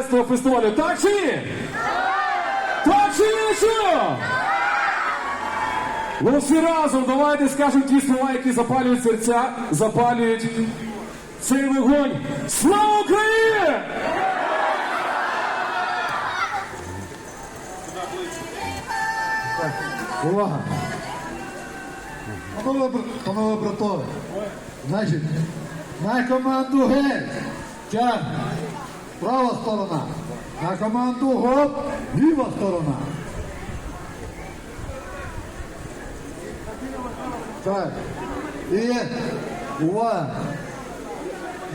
11-го фестивалю. Так чи ні? Так чи ні, що? Ну всі разом давайте скажемо ті слова, які запалюють серця, запалюють цей вогонь. Слава Україні! Увага! Панове, панове братове, значить, на команду геть, тяг, права сторона, на команду гоп, ліва сторона. Так, і увага!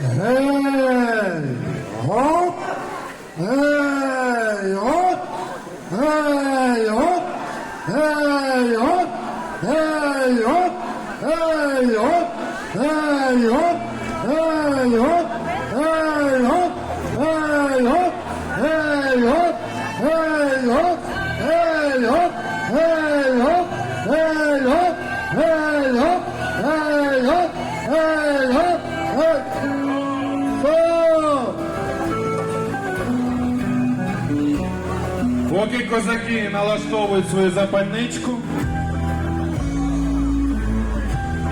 Гей! Гоп! Гей! Гоп! Поки козаки налаштовують свою запальничку,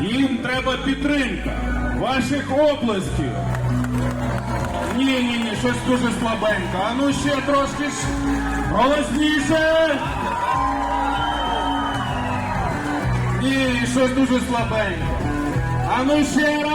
їм треба підтримка ваших обласків. Ні, ні, ні, щось дуже слабенько. А ну ще трошки ж голосніше. Ні, щось дуже слабенько. А ну ще раз.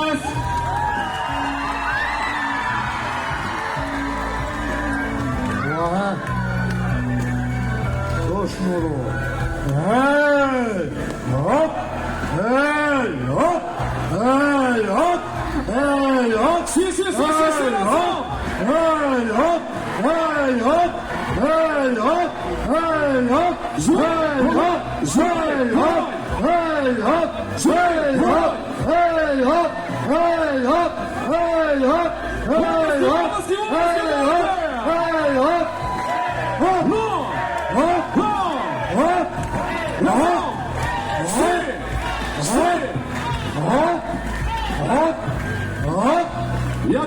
Hey, up! Hey, up! Hey, up!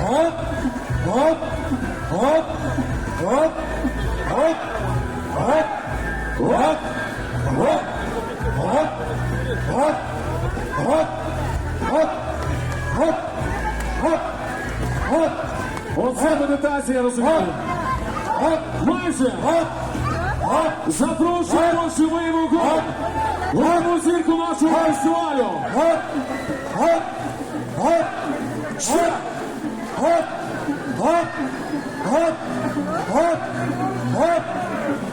Гоп! Гоп! Гоп! Гоп! Гоп! Гоп! Гоп! Гоп! Гоп! Гоп! Гоп! Гоп! Гоп! Гоп! Гоп! Оце медитація, розумію. Майже! Запрошуємо живий вогонь! Головну зірку нашого фестивалю! Ще! Гоп! Гоп! Гоп! Гоп! Гоп!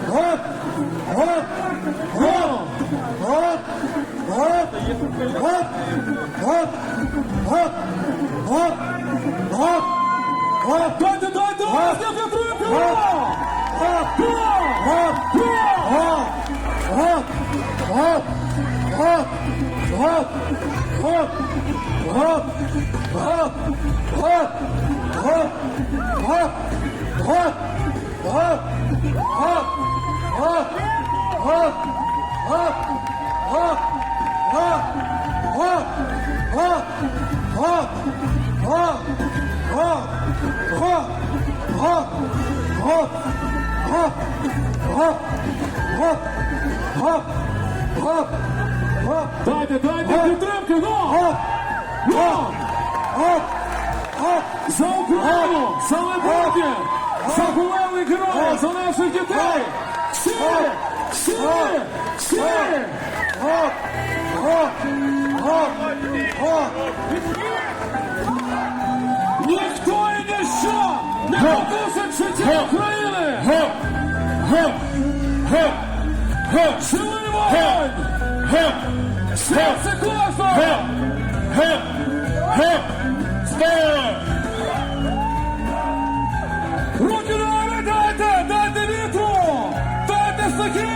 Гоп! Гоп! Гоп! Гоп! Гоп! Гоп! Гоп! Гоп! Гоп! Гоп! Гоп! Дайте, дайте, не підтримки! Гоп! Гоп! Гоп! Гоп! Гоп! Гоп! Дайте, дайте підтримки, ну! Ну! За Україну! За майбутнє! За полеглих героїв! За наших дітей! Всі! Всі! Всі! Гоп! Ніхто і ніщо не покусить життя України! Гоп! Гоп! Гоп! Гоп! Живий вогонь! Гоп! Серце кожного! Гоп! Гоп! Геп! Сте! Руки на дайте! Дайте вітру! Дайте сухі!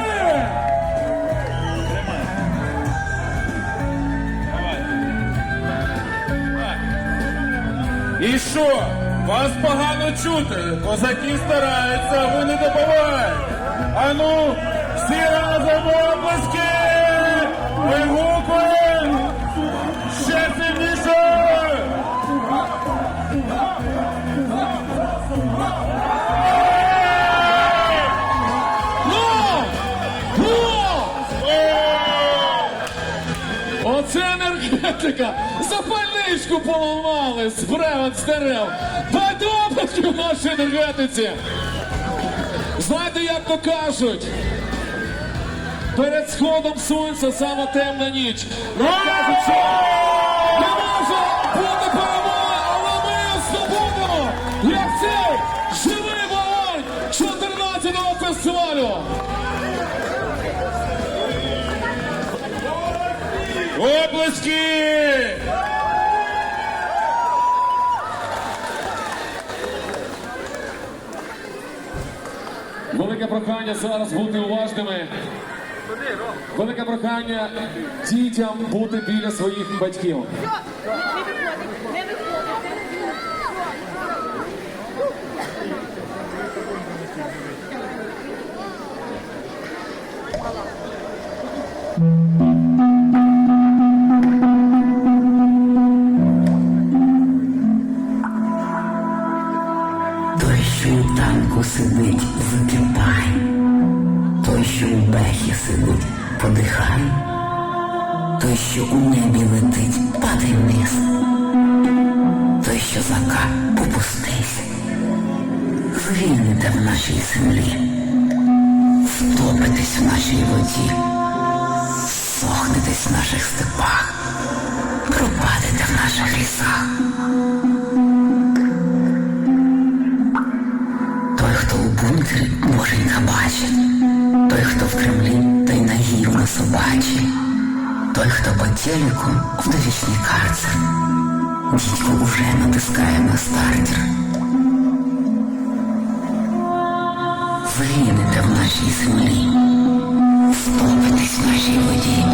І що? Вас погано чути, козаки стараються, ви не добувають. Ану, всі разом обласки! Вигукуємо! Енергетика! Запальничку поламали з бревен з дерев! Подобачки в нашій енергетиці! Знаєте, як то кажуть? Перед сходом сонця сама темна ніч. Кажуть, Велике прохання зараз бути уважними. Велике прохання дітям бути біля своїх батьків. Що у небі летить, падай вниз, той, що зака, попустись, звільните в нашій землі, втопитесь в нашій воді, сохнетесь в наших степах, пропадете в наших лісах. Хто по телеку в довічний карцер, дідько уже натискає на стартер. Згинете в нашій землі, стопитесь в нашій воді,